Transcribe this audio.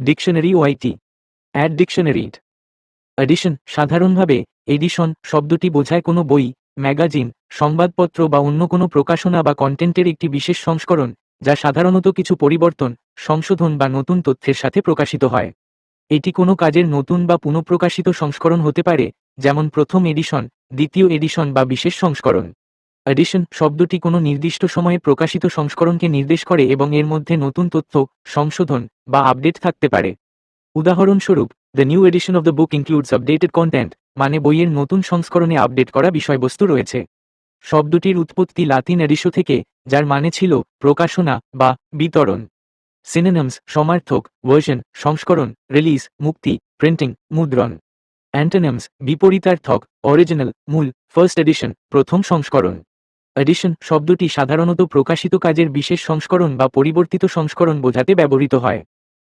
Dictionary ওয়াইটি অ্যাড ডিকশনারিড এডিশন সাধারণভাবে এডিশন শব্দটি বোঝায় কোনো বই, ম্যাগাজিন, সংবাদপত্র বা অন্য কোনো প্রকাশনা বা কন্টেন্টের একটি বিশেষ সংস্করণ, যা সাধারণত কিছু পরিবর্তন, সংশোধন বা নতুন তথ্যের সাথে প্রকাশিত হয়। এটি কোনো কাজের নতুন বা পুনঃপ্রকাশিত সংস্করণ হতে পারে, যেমন প্রথম এডিশন দ্বিতীয় এডিশন বা বিশেষ সংস্করণ। এডিশন শব্দটি কোনো নির্দিষ্ট সময়ে প্রকাশিত সংস্করণকে নির্দেশ করে এবং এর মধ্যে নতুন তথ্য, সংশোধন বা আপডেট থাকতে পারে। উদাহরণস্বরূপ the new edition of the book includes updated content মানে বইয়ের নতুন সংস্করণে আপডেট করা বিষয়বস্তু রয়েছে। শব্দটির উৎপত্তি লাতিন এডিশো থেকে, যার মানে ছিল প্রকাশনা বা বিতরণ। সিনেনমস সমার্থক ভার্সন সংস্করণ রিলিজ মুক্তি প্রিন্টিং মুদ্রণ। অ্যান্টোনিমস বিপরীতার্থক অরিজিনাল মূল ফার্স্ট এডিশন প্রথম সংস্করণ। এডিশন শব্দটি সাধারণত প্রকাশিত কাজের বিশেষ সংস্করণ বা পরিবর্তিত সংস্করণ বোঝাতে ব্যবহৃত হয়।